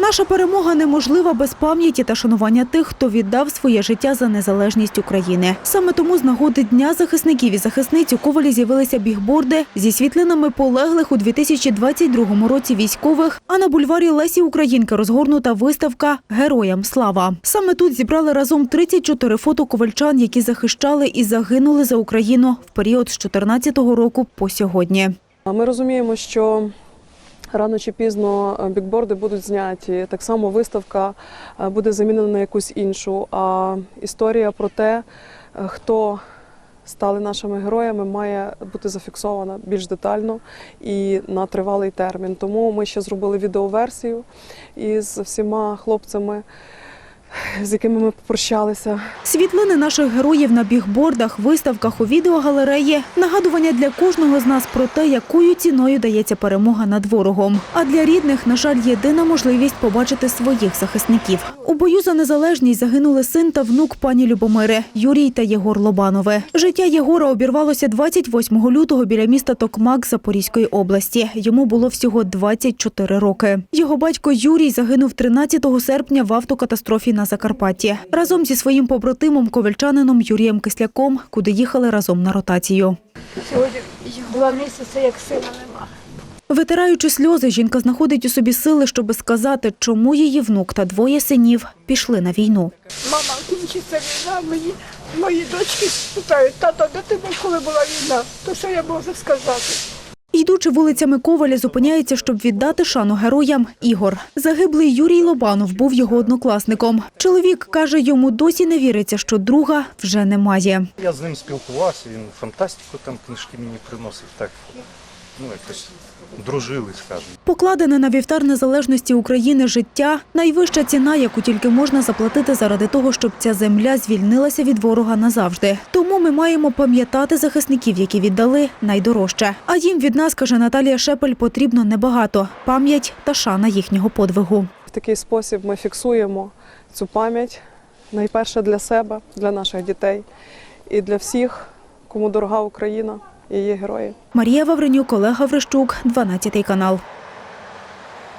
Наша перемога неможлива без пам'яті та шанування тих, хто віддав своє життя за незалежність України. Саме тому з нагоди Дня захисників і захисниць у Ковалі з'явилися бігборди зі світлинами полеглих у 2022 році військових. А на бульварі Лесі Українки розгорнута виставка Героям слава. Саме тут зібрали разом 34 фото ковальчан, які захищали і загинули за Україну в період з 14 року по сьогодні. Ми розуміємо, що рано чи пізно е, бікборди будуть зняті. Так само виставка е, буде замінена на якусь іншу. А історія про те, е, хто стали нашими героями, має бути зафіксована більш детально і на тривалий термін. Тому ми ще зробили відеоверсію із всіма хлопцями, з якими ми попрощалися. Світлини наших героїв на бігбордах, виставках у відеогалереї – нагадування для кожного з нас про те, якою ціною дається перемога над ворогом. А для рідних, на жаль, єдина можливість побачити своїх захисників. У бою за незалежність загинули син та внук пані Любомири – Юрій та Єгор Лобанови. Життя Єгора обірвалося 28 лютого біля міста Токмак Запорізької області. Йому було всього 24 роки. Його батько Юрій загинув 13 серпня в автокатастрофі на Закарпатті. Разом зі своїм побратимом ковальчанином Юрієм Кисляком, куди їхали разом на ротацію. Сьогодні два місяці, як сина нема. Витираючи сльози, жінка знаходить у собі сили, щоби сказати, чому її внук та двоє синів пішли на війну. Мама, кінчиться війна, мені мої дочки питають, тато, де ти був, коли була війна? То що я можу сказати? Йдучи вулицями Коваля, зупиняється, щоб віддати шану героям Ігор. Загиблий Юрій Лобанов був його однокласником. Чоловік каже, йому досі не віриться, що друга вже немає. Я з ним спілкувався, він фантастику там книжки мені приносив, так ну якось дружили, скажімо. Покладене на вівтар незалежності України життя найвища ціна, яку тільки можна заплатити заради того, щоб ця земля звільнилася від ворога назавжди. Тому ми маємо пам'ятати захисників, які віддали найдорожче. А їм від нас, каже Наталія Шепель, потрібно небагато пам'ять та шана їхнього подвигу. В такий спосіб ми фіксуємо цю пам'ять найперше для себе, для наших дітей і для всіх, кому дорога Україна її герої. Марія Вавренюк, Олег Гаврищук, 12 канал.